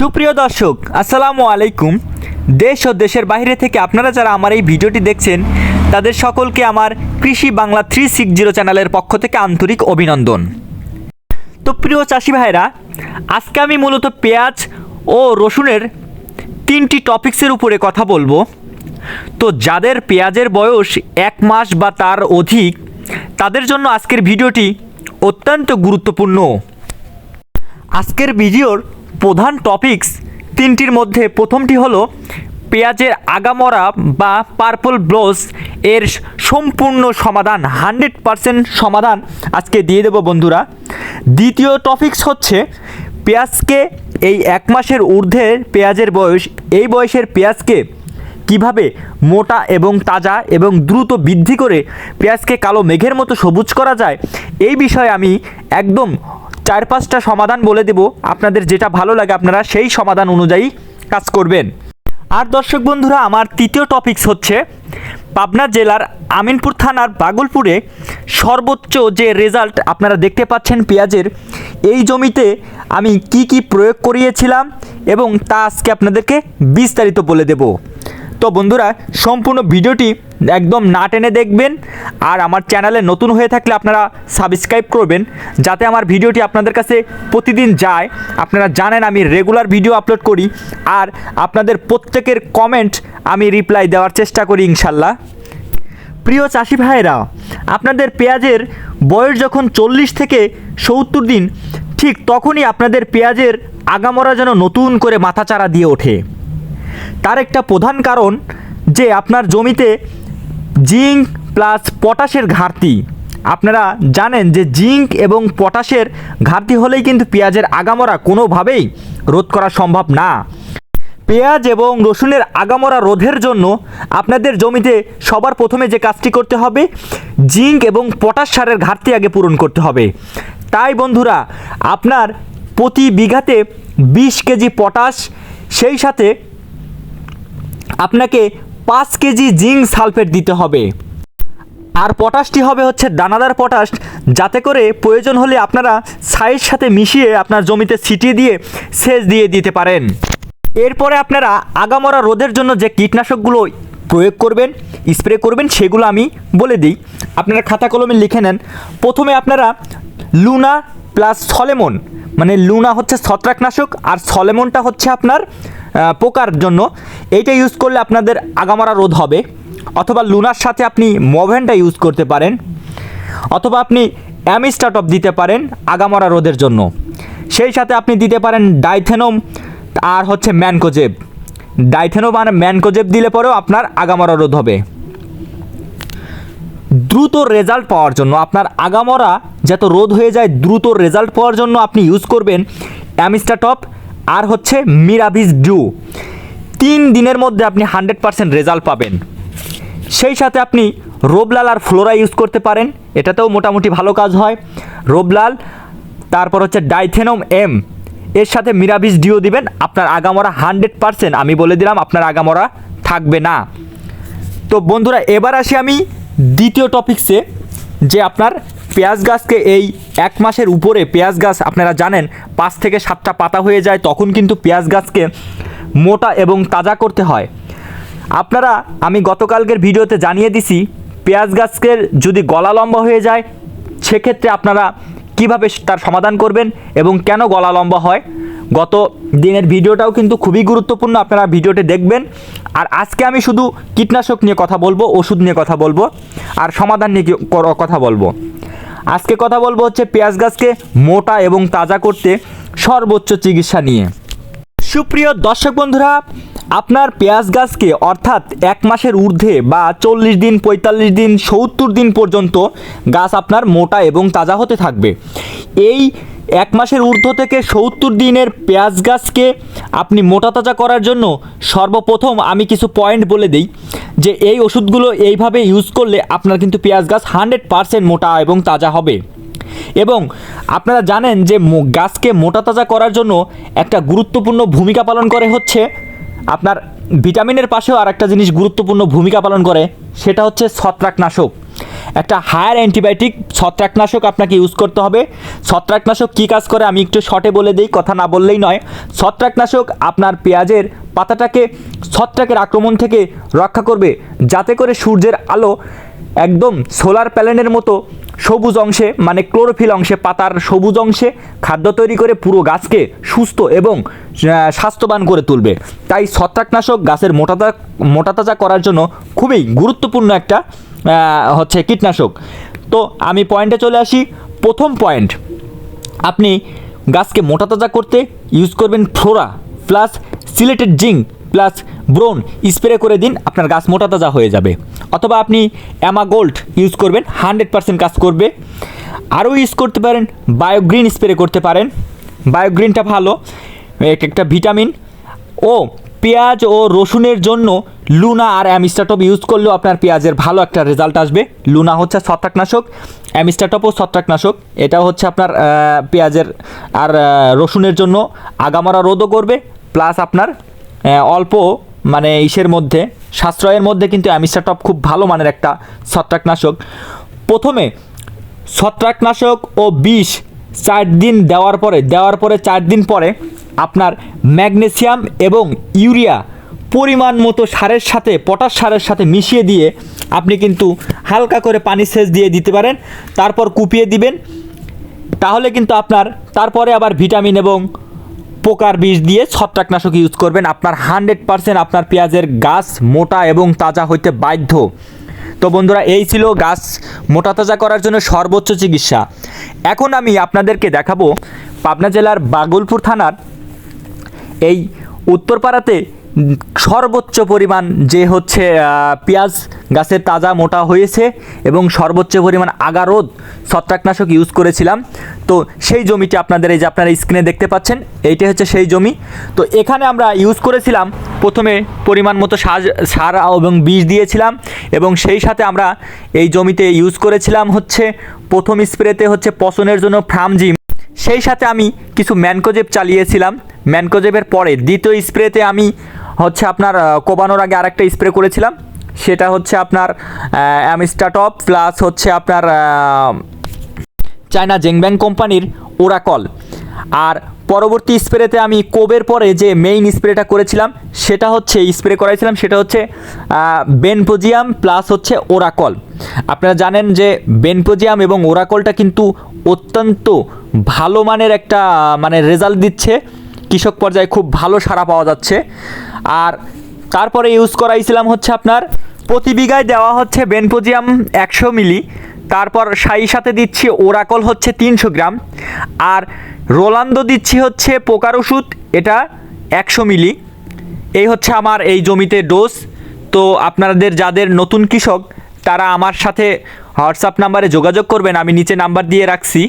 সুপ্রিয় দর্শক, আসসালামু আলাইকুম। দেশ ও দেশের বাইরে থেকে আপনারা যারা আমার এই ভিডিওটি দেখছেন, তাদের সকলকে আমার কৃষি বাংলা থ্রি সিক্স জিরো চ্যানেলের পক্ষ থেকে আন্তরিক অভিনন্দন। তো প্রিয় চাষি ভাইরা, আজকে আমি মূলত পেঁয়াজ ও রসুনের তিনটি টপিক্সের উপরে কথা বলব। তো যাদের পেঁয়াজের বয়স এক মাস বা তার অধিক, তাদের জন্য আজকের ভিডিওটি অত্যন্ত গুরুত্বপূর্ণ। আজকের ভিডিওর প্রধান টপিকস তিনটির মধ্যে প্রথমটি হলো পেঁয়াজের আগামরা বা পার্পল ব্লোজ এর সম্পূর্ণ সমাধান হান্ড্রেড পারসেন্ট সমাধান আজকে দিয়ে দেবো বন্ধুরা। দ্বিতীয় টপিকস হচ্ছে পেঁয়াজকে এই এক মাসের ঊর্ধ্বের পেঁয়াজের বয়স, এই বয়সের পেঁয়াজকে কীভাবে মোটা এবং তাজা এবং দ্রুত বৃদ্ধি করে পেঁয়াজকে কালো মেঘের মতো সবুজ করা যায়, এই বিষয়ে আমি একদম চার পাঁচটা সমাধান বলে দেব। আপনাদের যেটা ভালো লাগে আপনারা সেই সমাধান অনুযায়ী কাজ করবেন। আর দর্শক বন্ধুরা, আমার তৃতীয় টপিকস হচ্ছে, পাবনা জেলার আমিনপুর থানার বাগলপুরে সর্বোচ্চ যে রেজাল্ট আপনারা দেখতে পাচ্ছেন পেঁয়াজের, এই জমিতে আমি কি কি প্রয়োগ করিয়েছিলাম এবং তা আজকে আপনাদেরকে বিস্তারিত বলে দেব। তো বন্ধুরা, সম্পূর্ণ ভিডিওটি একদম না টেনে দেখবেন আর আমার চ্যানেলে নতুন হয়ে থাকলে আপনারা সাবস্ক্রাইব করবেন যাতে আমার ভিডিওটি আপনাদের কাছে প্রতিদিন যায়। আপনারা জানেন আমি রেগুলার ভিডিও আপলোড করি আর আপনাদের প্রত্যেকের কমেন্ট আমি রিপ্লাই দেওয়ার চেষ্টা করি ইনশাল্লাহ। প্রিয় চাষি ভাইয়েরা, আপনাদের পেঁয়াজের বয়স যখন চল্লিশ থেকে সত্তর দিন, ঠিক তখনই আপনাদের পেঁয়াজের আগামরা যেন নতুন করে মাথাচাড়া দিয়ে ওঠে। তার একটা প্রধান কারণ যে আপনার জমিতে জিঙ্ক প্লাস পটাশের ঘাটতি। আপনারা জানেন যে জিঙ্ক এবং পটাশের ঘাটতি হলেই কিন্তু পেঁয়াজের আগামরা কোনোভাবেই রোধ করা সম্ভব না। পেঁয়াজ এবং রসুনের আগামরা রোধের জন্য আপনাদের জমিতে সবার প্রথমে যে কাজটি করতে হবে, জিঙ্ক এবং পটাশ সারের ঘাটতি আগে পূরণ করতে হবে। তাই বন্ধুরা, আপনার প্রতি বিঘাতে বিশ কেজি পটাশ, সেই সাথে আপনাকে পাঁচ কেজি জিঙ্ক সালফেট দিতে হবে। আর পটাশটি হবে হচ্ছে দানাদার পটাশ, যাতে করে প্রয়োজন হলে আপনারা ছাইয়ের সাথে মিশিয়ে আপনার জমিতে ছিটিয়ে দিয়ে সেচ দিয়ে দিতে পারেন। এরপরে আপনারা আগামরা রোদের জন্য যে কীটনাশকগুলো প্রয়োগ করবেন, স্প্রে করবেন, সেগুলো আমি বলে দিই। আপনারা খাতা কলমে লিখে নেন। প্রথমে আপনারা লুনা প্লাস সলেমন মানে লুনা হচ্ছে ছত্রাকনাশক, আর সলেমনটা হচ্ছে আপনার পোকার জন্য। এইটা ইউজ করলে আপনাদের আগামরা রোধ হবে। অথবা লুনার সাথে আপনি মোভেনটা ইউজ করতে পারেন। অথবা আপনি অ্যামিস্টাটপ দিতে পারেন আগামরা রোধের জন্য। সেই সাথে আপনি দিতে পারেন ডাইথেনম আর হচ্ছে ম্যানকোজেব ডাইথেনম আর ম্যানকোজেব দিলে পরেও আপনার আগামরা রোধ হবে। দ্রুত রেজাল্ট পাওয়ার জন্য, আপনার আগামরা যত রোধ হয়ে যায়, দ্রুত রেজাল্ট পাওয়ার জন্য আপনি ইউজ করবেন অ্যামিস্টাটপ আর হচ্ছে মিরাভিস ডু তিন দিনের মধ্যে আপনি হান্ড্রেড পারসেন্ট রেজাল্ট পাবেন। সেই সাথে আপনি রোবলাল আর ফ্লোরা ইউজ করতে পারেন। এটাতেও মোটামুটি ভালো কাজ হয়। রোবলাল, তারপর হচ্ছে ডাইথেনম এম। এর সাথে মিরাবিস ডিও দিবেন। আপনার আগামরা হান্ড্রেড পারসেন্ট, আমি বলে দিলাম, আপনার আগামরা থাকবে না। তো বন্ধুরা, এবার আসি আমি দ্বিতীয় টপিকসে যে আপনার পেঁয়াজ গাছকে এই এক মাসের উপরে, পেঁয়াজ গাছ আপনারা জানেন, পাঁচ থেকে সাতটা পাতা হয়ে যায়, তখন কিন্তু পেঁয়াজ গাছকে মোটা এবং তাজা করতে হয়। আপনারা, আমি গতকালকের ভিডিওতে জানিয়ে দিছি, পেঁয়াজ গাছকে যদি গলা লম্বা হয়ে যায়, সেক্ষেত্রে আপনারা কীভাবে তার সমাধান করবেন এবং কেন গলা লম্বা হয়? গত দিনের ভিডিওটাও কিন্তু খুবই গুরুত্বপূর্ণ, আপনারা ভিডিওটি দেখবেন। আর আজকে আমি শুধু কীটনাশক নিয়ে কথা বলব, ওষুধ নিয়ে কথা বলব, আর সমাধান নিয়ে কথা বলব। আজকে কথা বলব হচ্ছে পেঁয়াজ গাছকে মোটা এবং তাজা করতে সর্বোচ্চ চিকিৎসা নিয়ে। সুপ্রিয় দর্শক বন্ধুরা, আপনার পেঁয়াজ গাছকে অর্থাৎ এক মাসের ঊর্ধ্বে বা চল্লিশ দিন, পঁয়তাল্লিশ দিন, সত্তর দিন পর্যন্ত গাছ আপনার মোটা এবং তাজা হতে থাকবে। এই এক মাসের ঊর্ধ্ব থেকে সত্তর দিনের পেঁয়াজ গাছকে আপনি মোটা তাজা করার জন্য সর্বপ্রথম আমি কিছু পয়েন্ট বলে দিই যে, এই ওষুধগুলো এইভাবে ইউজ করলে আপনার কিন্তু পেঁয়াজ গাছ হান্ড্রেড পারসেন্ট মোটা এবং তাজা হবে। এবং আপনারা জানেন যে গাছকে মোটা তাজা করার জন্য একটা গুরুত্বপূর্ণ ভূমিকা পালন করে হচ্ছে আপনার ভিটামিনের পাশেও আর একটা জিনিস গুরুত্বপূর্ণ ভূমিকা পালন করে, সেটা হচ্ছে ছত্রাকনাশক। একটা হায়ার অ্যান্টিবায়োটিক ছত্রাকনাশক আপনাকে ইউজ করতে হবে। ছত্রাকনাশক কী কাজ করে আমি একটু শর্টে বলে দিই, কথা না বললেই নয়। ছত্রাকনাশক আপনার পেঁয়াজের পাতাটাকে ছত্রাকের আক্রমণ থেকে রক্ষা করবে, যাতে করে সূর্যের আলো একদম সোলার প্যানেলের মতো সবুজ অংশে মানে ক্লোরোফিল অংশে, পাতার সবুজ অংশে খাদ্য তৈরি করে পুরো গাছকে সুস্থ এবং স্বাস্থ্যবান করে তুলবে। তাই ছত্রাকনাশক গাছের মোটাতা, মোটাতাজা করার জন্য খুবই গুরুত্বপূর্ণ একটা হচ্ছে কীটনাশক। তো আমি পয়েন্টে চলে আসি। প্রথম পয়েন্ট, আপনি গাছকে মোটাতাজা করতে ইউজ করবেন flora plus chelated zinc plus boron spray করে দিন, আপনার গাছ মোটাতাজা হয়ে যাবে। অথবা আপনি অ্যামাগোল্ড ইউজ করবেন হান্ড্রেড পার্সেন্ট কাজ করবে। আরও ইউজ করতে পারেন বায়োগ্রিন স্প্রে করতে পারেন। বায়োগ্রিনটা ভালো, এক একটা ভিটামিন ও, পেঁয়াজ ও রসুনের জন্য লুনা আর অ্যামিস্টাটপ ইউজ করলেও আপনার পেঁয়াজের ভালো একটা রেজাল্ট আসবে। লুনা হচ্ছে ছত্রাকনাশক অ্যামিস্টাটপও ছত্রাকনাশক। এটা হচ্ছে আপনার পেঁয়াজের আর রসুনের জন্য আগামরা রোধও করবে প্লাস আপনার অল্প মানে ইসের মধ্যে, সাশ্রয়ের মধ্যে কিন্তু অ্যামিস্টাটপ খুব ভালো মানের একটা ছত্রাকনাশক। প্রথমে, ছত্রাকনাশক ও বিষ চার দিন দেওয়ার পরে দেওয়ার পরে চার দিন পরে আপনার ম্যাগনেসিয়াম এবং ইউরিয়া পরিমাণ মতো সারের সাথে, পটাশ সারের সাথে মিশিয়ে দিয়ে আপনি কিন্তু হালকা করে পানি সেচ দিয়ে দিতে পারেন, তারপর কুপিয়ে দিবেন। তাহলে কিন্তু আপনার, তারপরে আবার ভিটামিন এবং পোকার বিষ দিয়ে ছত্রাকনাশক ইউজ করবেন। আপনার হান্ড্রেড পারসেন্ট আপনার পেঁয়াজের গাছ মোটা এবং তাজা হইতে বাধ্য। তো বন্ধুরা, এই ছিল গাছ মোটা তাজা করার জন্য সর্বোচ্চ চিকিৎসা। এখন আমি আপনাদেরকে দেখাবো পাবনা জেলার বাগলপুর থানার এই উত্তরপাড়াতে সর্বোচ্চ পরিমাণ যে হচ্ছে পেঁয়াজ গাছের তাজা মোটা হয়েছে এবং সর্বোচ্চ পরিমাণ আগারোদ ছত্রাকনাশক ইউজ করেছিলাম। তো সেই জমিটি আপনাদের এই যে আপনারা স্ক্রিনে দেখতে পাচ্ছেন, এইটা হচ্ছে সেই জমি। তো এখানে আমরা ইউজ করেছিলাম, প্রথমে পরিমাণ মতো সার সার এবং বীজ দিয়েছিলাম এবং সেই সাথে আমরা এই জমিতে ইউজ করেছিলাম হচ্ছে, প্রথম স্প্রেতে হচ্ছে পচনের জন্য ফ্রামজিম। সেই সাথে আমি কিছু ম্যানকোজেব চালিয়েছিলাম। ম্যানকোজেবের পরে দ্বিতীয় স্প্রেতে আমি হচ্ছে আপনার কোবানোর আগে আরেকটা স্প্রে করেছিলাম। সেটা হচ্ছে আপনার অ্যামিস্টাটপ প্লাস হচ্ছে আপনার চায়না জেংব্যাং কোম্পানির ওরাকল আর পরবর্তী স্প্রেতে আমি কোবের পরে যে মেইন স্প্রেটা করেছিলাম, সেটা হচ্ছে স্প্রে করাইছিলাম, সেটা হচ্ছে বেনপোজিয়াম প্লাস হচ্ছে ওরাকল আপনারা জানেন যে বেনপোজিয়াম এবং ওরাকলটা কিন্তু অত্যন্ত ভালো মানের একটা মানে রেজাল্ট দিচ্ছে। কৃষক পর্যায়ে খুব ভালো সাড়া পাওয়া যাচ্ছে। আর তারপরে ইউজ করাইছিলাম হচ্ছে আপনার, প্রতি বিঘায় দেওয়া হচ্ছে বেনপোজিয়াম একশো মিলি, তারপর সাই সাথে দিচ্ছি ওরাকল হচ্ছে তিনশো গ্রাম, আর রোলান্দো দিচ্ছি হচ্ছে পোকার ওষুধ, এটা একশো মিলি। এই হচ্ছে আমার এই জমিতে ডোজ তো আপনাদের যাদের নতুন কৃষক, তারা আমার সাথে হোয়াটসঅ্যাপ নাম্বারে যোগাযোগ করবেন, আমি নিচে নাম্বার দিয়ে রাখছি।